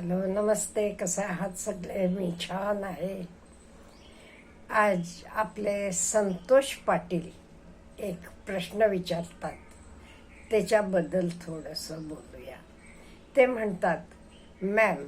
Hello नमस्ते कसे आहात सगळे? मी छान आहे. आज आपले संतोष पाटील एक प्रश्न विचारतात. त्याच्याबद्दल थोडंसं बोलूया. ते म्हणतात मॅम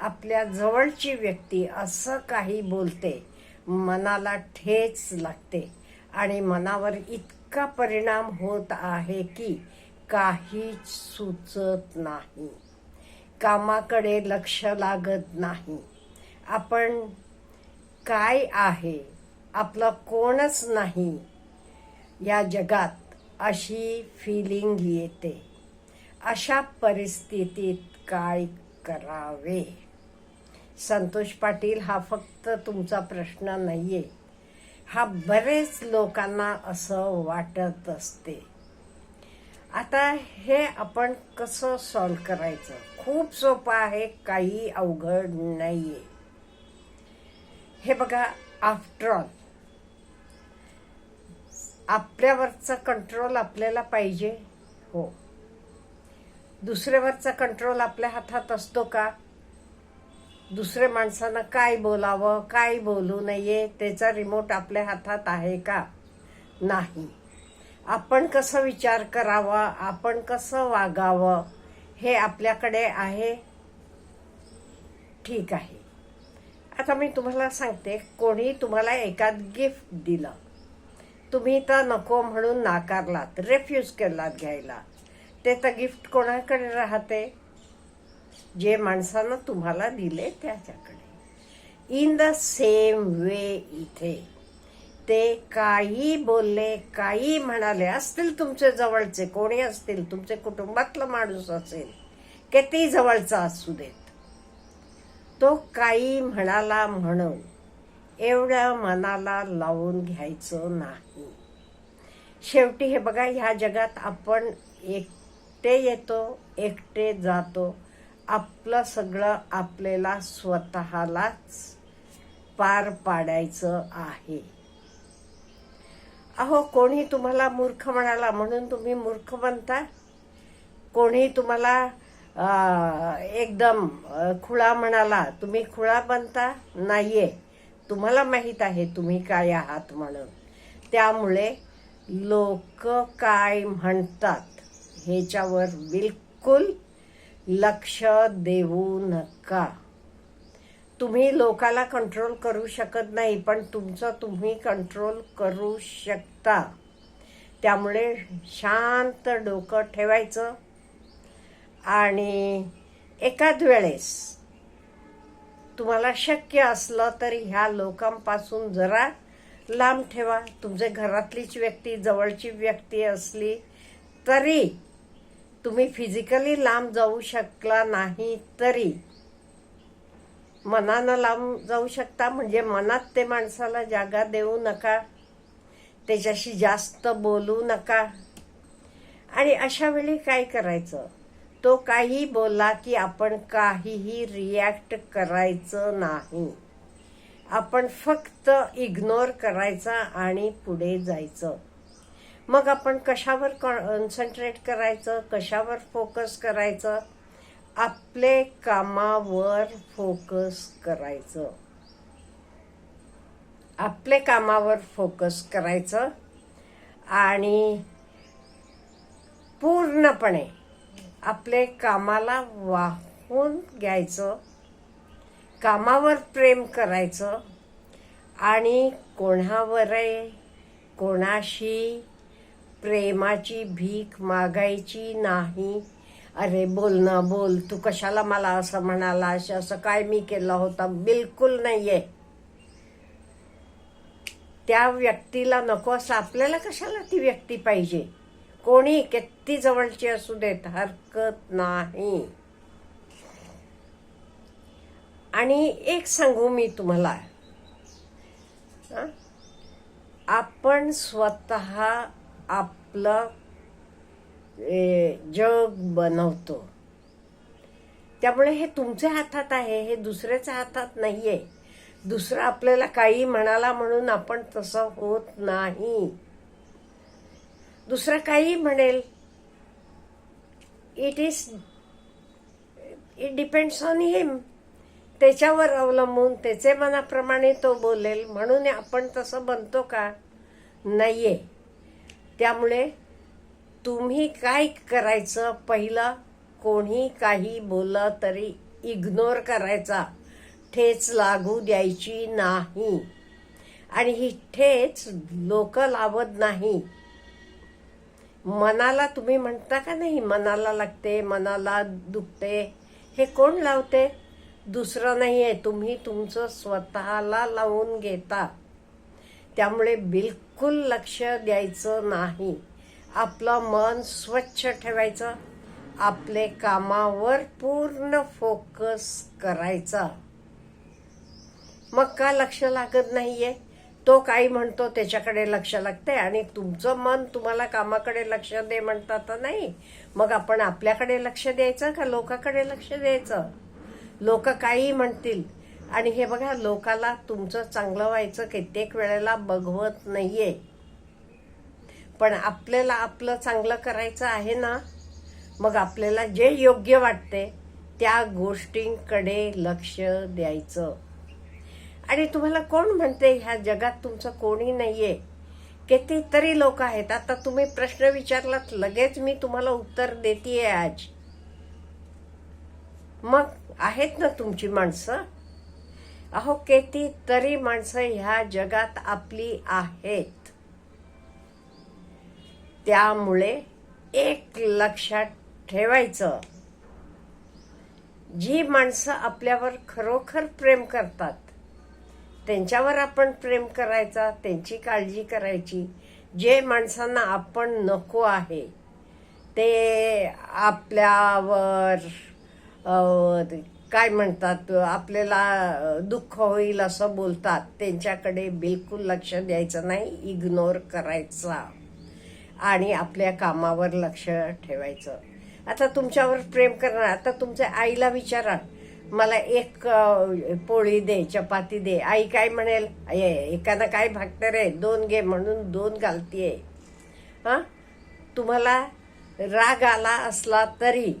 आपल्या जवळची व्यक्ती असं काही बोलते मनाला ठेच लागते आणि मनावर इतका परिणाम होत आहे की काहीच सुचत नाही. कामाकडे लक्ष लागत नाही. आपण काय आहे आपलं कोणच नाही या जगात अशी फिलिंग येते. अशा परिस्थितीत काय करावे? संतोष पाटील हा फक्त तुमचा प्रश्न नाहीये. हा बरेच लोकांना असं वाटत असते. आता हे आपण कसं सॉल्व करायचं? खूप सोपं आहे काही अवघड नाही आहे हे बघा आफ्टर ऑल आपल्यावरचा कंट्रोल आपल्याला पाहिजे हो. दुसऱ्यावरचा कंट्रोल आपल्या हातात असतो का? दुसऱ्या माणसानं काय बोलावं काय बोलू नये त्याचा रिमोट आपल्या हातात आहे का? नाही. आपण कसं विचार करावा आपण कसं वागावं हे आपल्याकडे आहे. ठीक आहे. आता मी तुम्हाला सांगते कोणी तुम्हाला एकात गिफ्ट दिलं. तुम्ही तर नको म्हणून नाकारलात रेफ्यूज केलात घ्यायला. ते तर गिफ्ट कोणाकडे राहते? जे माणसानं तुम्हाला दिले त्याच्याकडे. इन द सेम वे इथे. ते काही बोलले काही म्हणाले. असतील तुमचे जवळचे कोणी असतील? तुमचे कुटुंबातला माणूस असेल किती जवळचा असू देत? तो काही म्हणाला म्हणून एवढं मनाला लावून घ्यायचं नाही. शेवटी हे बघा ह्या जगात आपण एकटे येतो एकटे जातो. आपलं सगळं आपल्याला स्वतःलाच पार पाडायचं आहे. अहो कोणी तुम्हाला मूर्ख म्हणाला म्हणून तुम्ही मूर्ख बनता कोणी तुम्हाला एकदम खुळा म्हणाला तुम्ही खुळा बनता नाहीये. तुम्हाला माहीत आहे तुम्ही काय आहात म्हणून. त्यामुळे लोक काय म्हणतात ह्याच्यावर बिलकुल लक्ष देऊ नका. तुम्ही लोकाला कंट्रोल करू शकत नाही पण तुमचं तुम्ही कंट्रोल करू शकता. त्यामुळे शांत डोकं ठेवायचं. आणि एकाच वेळेस तुम्हाला शक्य असलं तरी ह्या लोकांपासून जरा लांब ठेवा. तुमचे घरातलीच व्यक्ती जवळची व्यक्ती असली तरी तुम्ही फिजिकली लांब जाऊ शकला नाही तरी. मनानं लांब जाऊ शकता. म्हणजे मनात ते माणसाला जागा देऊ नका. त्याच्याशी जास्त बोलू नका. आणि अशा वेळी काय करायचं? तो काही बोला की आपण काहीही रिॲक्ट करायचं नाही. आपण फक्त इग्नोर करायचा आणि पुढे जायचं. मग आपण कशावर कॉन्सन्ट्रेट करायचं? कशावर फोकस करायचं? आपले कामावर फोकस करायचं. आपले कामावर फोकस करायचं आणि पूर्णपणे आपले कामाला वाहून घ्यायचं कामावर प्रेम करायचं आणि कोणावरही कोणाशी प्रेमाची भीक मागायची नाही अरे बोल ना बोल. तू कशाला मला असं म्हणाला असं काय मी केलं होता? बिलकुल नाहीये. त्या व्यक्तीला नको असं. आपल्याला कशाला ती व्यक्ती पाहिजे? कोणी किती जवळची असू देत? हरकत नाही. आणि एक सांगू मी तुम्हाला. आपण स्वतः आपलं जग बनवतो. त्यामुळे हे तुमच्या हातात आहे हे दुसऱ्याच्या हातात नाही आहे दुसरा आपल्याला काही म्हणाला म्हणून आपण तसं होत नाही. दुसरा काही म्हणेल it is it depends on him त्याच्यावर अवलंबून त्याचे मनाप्रमाणे तो बोलेल म्हणून आपण तसं बनतो का? नाहीये. त्यामुळे तुम्ही काय करायचं? पहिलं कोणी काही बोललं तरी इग्नोर करायचा. ठेच लागू द्यायची नाही. आणि ही ठेच लोक लावत नाही. मनाला तुम्ही म्हणता का नाही? मनाला लागते मनाला दुखते. हे कोण लावते? दुसरं नाही आहे तुम्ही तुमचं स्वतःला लावून घेता. त्यामुळे बिलकुल लक्ष द्यायचं नाही. आपलं मन स्वच्छ ठेवायचं आपले कामावर पूर्ण फोकस करायचा. मग का लक्ष लागत नाहीये? तो काही म्हणतो त्याच्याकडे लक्ष लागते आणि तुमचं मन तुम्हाला कामाकडे लक्ष दे म्हणता तर नाही. मग आपण आपल्याकडे लक्ष द्यायचं का लोकांकडे लक्ष द्यायचं? लोक काही म्हणतील. आणि हे बघा लोकाला तुमचं चांगलं व्हायचं कित्येक वेळेला बघवत नाहीये. पण आपल्याला आपलं चांगलं करायचं आहे ना मग आपल्याला जे योग्य वाटते त्या गोष्टींकडे लक्ष द्यायचं. आणि तुम्हाला कोण म्हणते ह्या जगात तुमचं कोणी नाहीये. कितीतरी लोक आहेत. आता तुम्ही प्रश्न विचारलात लगेच मी तुम्हाला उत्तर देते आज. मग आहेत ना तुमची माणसं? अहो कितीतरी माणसं ह्या जगात आपली आहेत. त्यामुळे एक लक्षात ठेवायचं. जी माणसं आपल्यावर खरोखर प्रेम करतात त्यांच्यावर आपण प्रेम करायचा त्यांची काळजी करायची. जे माणसांना आपण नको आहे ते आपल्यावर काय म्हणतात आपल्याला दुःख होईल असं बोलतात. त्यांच्याकडे बिलकुल लक्ष द्यायचं नाही इग्नोर करायचा. आणि आपल्या कामावर लक्ष ठेवायचं. आता तुमच्यावर प्रेम करणार आता तुमच्या आईला विचारा मला एक पोळी दे चपाती दे. आई काय म्हणेल एकानं काय भागतं रे दोन घे म्हणून दोन घालतीये. हा? तुम्हाला राग आला असला तरी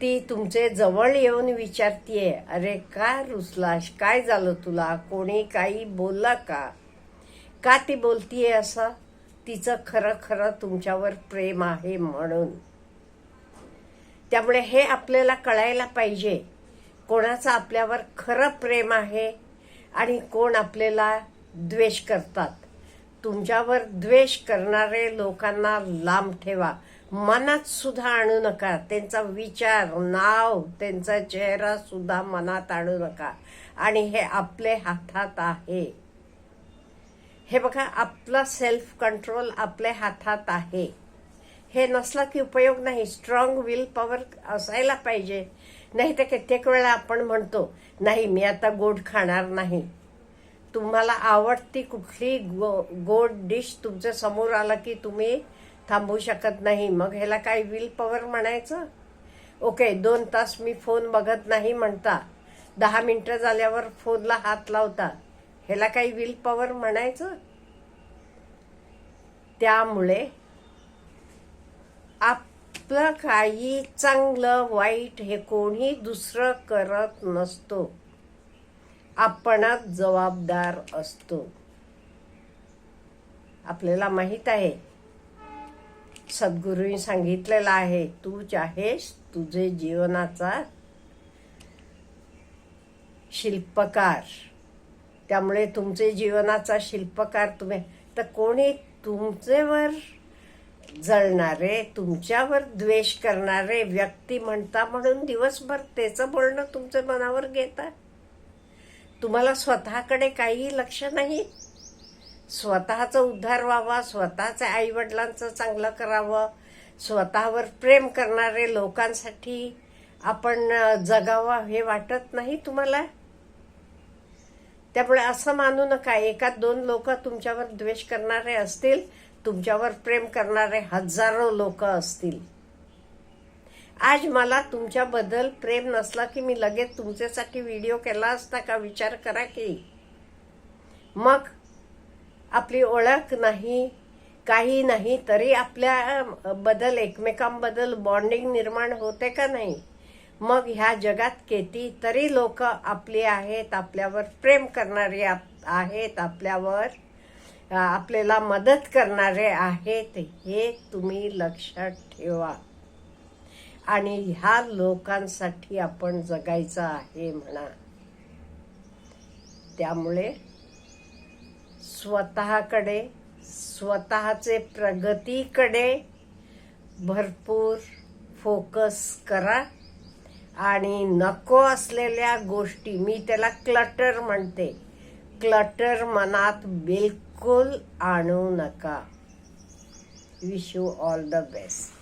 ती तुमचे जवळ येऊन विचारतीये अरे काय रुसलास? काय झालं तुला? कोणी काही बोलला का? का ती बोलतीये असं? तिचं खरं खरं तुमच्यावर प्रेम आहे म्हणून. त्यामुळे हे आपल्याला कळायला पाहिजे कोणाचं आपल्यावर खरं प्रेम आहे आणि कोण आपल्याला द्वेष करतात. तुमच्यावर द्वेष करणारे लोकांना लांब ठेवा. मनात सुद्धा आणू नका. त्यांचा विचार नाव त्यांचा चेहरा सुद्धा मनात आणू नका. आणि हे आपले हातात आहे. हे बघा आपला सेल्फ कंट्रोल आपल्या हातात आहे. हे नसलं की उपयोग नाही. स्ट्रॉंग विल पॉवर असायला पाहिजे. नाही तर कित्येक वेळा आपण म्हणतो नाही मी आता गोड खाणार नाही. तुम्हाला आवडती कुठली गो गोड डिश तुमच्यासमोर आला की तुम्ही थांबवू शकत नाही. मग ह्याला काय विल पॉवर म्हणायचं? ओके दोन तास मी फोन बघत नाही म्हणता. दहा मिनटं झाल्यावर फोनला हात लावता. ह्याला काही विल पॉवर म्हणायचं? त्यामुळे आपलं काही चांगलं वाईट हे कोणी दुसरं करत नसतो. आपणच जबाबदार असतो. आपल्याला माहीत आहे. सद्गुरूंनी सांगितलेलं आहे तू आहेस तुझे जीवनाचा शिल्पकार. त्यामुळे तुमचे जीवनाचा शिल्पकार तुम्ही. तर कोणी तुमचेवर जळणारे तुमच्यावर द्वेष करणारे व्यक्ती म्हणता म्हणून दिवसभर त्याचं बोलणं तुमच्या मनावर घेता? तुम्हाला स्वतःकडे काही लक्ष नाही? स्वतःचा उद्धार व्हावा स्वतःच्या आईवडिलांचं चांगलं करावं स्वतःवर प्रेम करणारे लोकांसाठी आपण जगावं हे वाटत नाही तुम्हाला? त्यामुळे असं मानू नका एकात दोन लोक तुमच्यावर द्वेष करणारे असतील तुमच्यावर प्रेम करणारे हजारो लोक असतील. आज मला तुमच्याबद्दल प्रेम नसला की मी लगेच तुमच्यासाठी व्हिडिओ केला असता का विचार करा की. मग आपली ओळख नाही काही नाही तरी आपल्या बदल एकमेकांबद्दल बॉन्डिंग निर्माण होते का नाही? मग ह्या जगात कितीतरी लोक आपली आहेत आपल्यावर प्रेम करणारे आप- आहेत आपल्यावर आपल्याला मदत करणारे आहेत हे तुम्ही लक्षात ठेवा. आणि ह्या लोकांसाठी आपण जगायचं आहे म्हणा. त्यामुळे स्वतःकडे स्वतःचे प्रगतीकडे भरपूर फोकस करा. आणि नको असलेल्या गोष्टी मी त्याला क्लटर म्हणते. क्लटर मनात बिलकुल आणू नका. Wish you all the best